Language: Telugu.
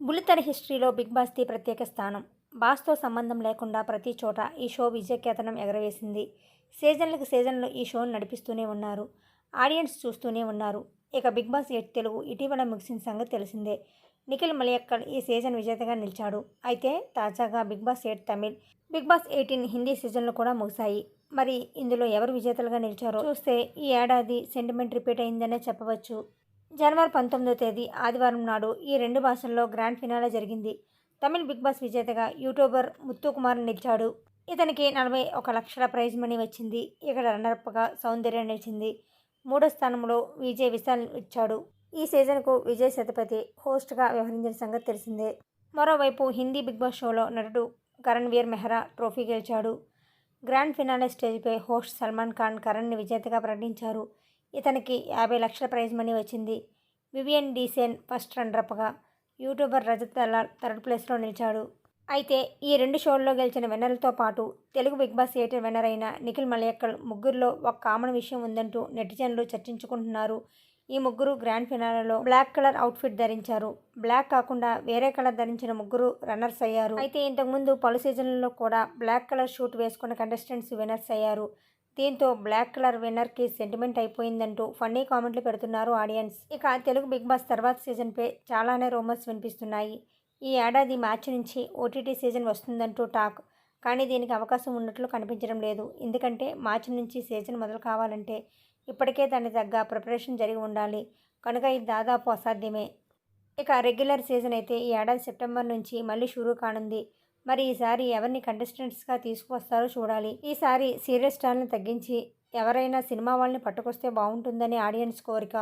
బుల్లితెర హిస్టరీలో బిగ్ బాస్ది ప్రత్యేక స్థానం. బాస్తో సంబంధం లేకుండా ప్రతి చోట ఈ షో విజయకేతనం ఎగరవేసింది. సీజన్లకు సీజన్లు ఈ షోను నడిపిస్తూనే ఉన్నారు. ఆడియన్స్ చూస్తూనే ఉన్నారు. ఇక బిగ్ బాస్ ఎయిట్ తెలుగు ఇటీవల ముగిసిన సంగతి తెలిసిందే. నిఖిల్ మలయక్కల్ ఈ సీజన్ విజేతగా నిలిచాడు. అయితే తాజాగా Big Boss eight Tamil Big Boss eighteen Hindi సీజన్లు కూడా ముగిశాయి. మరి ఇందులో ఎవరు విజేతలుగా నిలిచారో చూస్తే ఈ ఏడాది సెంటిమెంట్ రిపీట్ అయిందనే చెప్పవచ్చు. జనవరి పంతొమ్మిదో తేదీ ఆదివారం నాడు ఈ రెండు భాషల్లో గ్రాండ్ ఫినాలే జరిగింది. తమిళ్ బిగ్ బాస్ విజేతగా యూట్యూబర్ ముత్తుకుమార్ నిలిచాడు. ఇతనికి నలభై ఒక లక్షల ప్రైజ్ మనీ వచ్చింది. ఇక్కడ రన్నర్అప్గా సౌందర్య నిలిచింది. మూడో స్థానంలో విజయ్ విశాల్ ఇచ్చాడు. ఈ సీజన్కు విజయ్ సతపతి హోస్ట్గా వ్యవహరించిన సంగతి తెలిసిందే. మరోవైపు హిందీ బిగ్ బాస్ షోలో నటుడు కరణ్ వీర్ మెహ్రా ట్రోఫీ గెలిచాడు. గ్రాండ్ ఫినాలే స్టేజ్పై హోస్ట్ సల్మాన్ ఖాన్ కరణ్ని విజేతగా ప్రకటించారు. ఇతనికి యాభై లక్షల ప్రైజ్ మనీ వచ్చింది. వివియన్ డీసేన్ ఫస్ట్ రన్నర్అప్గా యూట్యూబర్ రజత్ దలాల్ థర్డ్ ప్లేస్లో నిలిచాడు. అయితే ఈ రెండు షోల్లో గెలిచిన విన్నర్లతో పాటు Telugu Big Boss eight winner అయిన నిఖిల్ మలయక్కల్ ముగ్గురులో ఒక కామన్ విషయం ఉందంటూ నెటిజన్లు చర్చించుకుంటున్నారు. ఈ ముగ్గురు గ్రాండ్ ఫినాలలో బ్లాక్ కలర్ అవుట్ఫిట్ ధరించారు. బ్లాక్ కాకుండా వేరే కలర్ ధరించిన ముగ్గురు రన్నర్స్ అయ్యారు. అయితే ఇంతకుముందు పలు సీజన్లలో కూడా బ్లాక్ కలర్ షూట్ వేసుకున్న కంటెస్టెంట్స్ విన్నర్స్ అయ్యారు. దీంతో బ్లాక్ కలర్ విన్నర్కి సెంటిమెంట్ అయిపోయిందంటూ ఫన్నీ కామెంట్లు పెడుతున్నారు ఆడియన్స్. ఇక తెలుగు బిగ్ బాస్ తర్వాత సీజన్పై చాలానే రూమర్స్ వినిపిస్తున్నాయి. ఈ ఏడాది మార్చి నుంచి ఓటీటీ సీజన్ వస్తుందంటూ టాక్. కానీ దీనికి అవకాశం ఉన్నట్లు కనిపించడం లేదు. ఎందుకంటే మార్చి నుంచి సీజన్ మొదలు కావాలంటే ఇప్పటికే దాని తగ్గ ప్రిపరేషన్ జరిగి ఉండాలి. కనుక ఇది దాదాపు అసాధ్యమే. ఇక రెగ్యులర్ సీజన్ అయితే ఈ ఏడాది సెప్టెంబర్ నుంచి మళ్ళీ షురూ కానుంది. మరి ఈసారి ఎవరిని కంటెస్టెంట్స్గా తీసుకువస్తారో చూడాలి. ఈసారి సీరియస్ స్టార్ని తగ్గించి ఎవరైనా సినిమా వాళ్ళని పట్టుకొస్తే బాగుంటుందని ఆడియన్స్ కోరిక.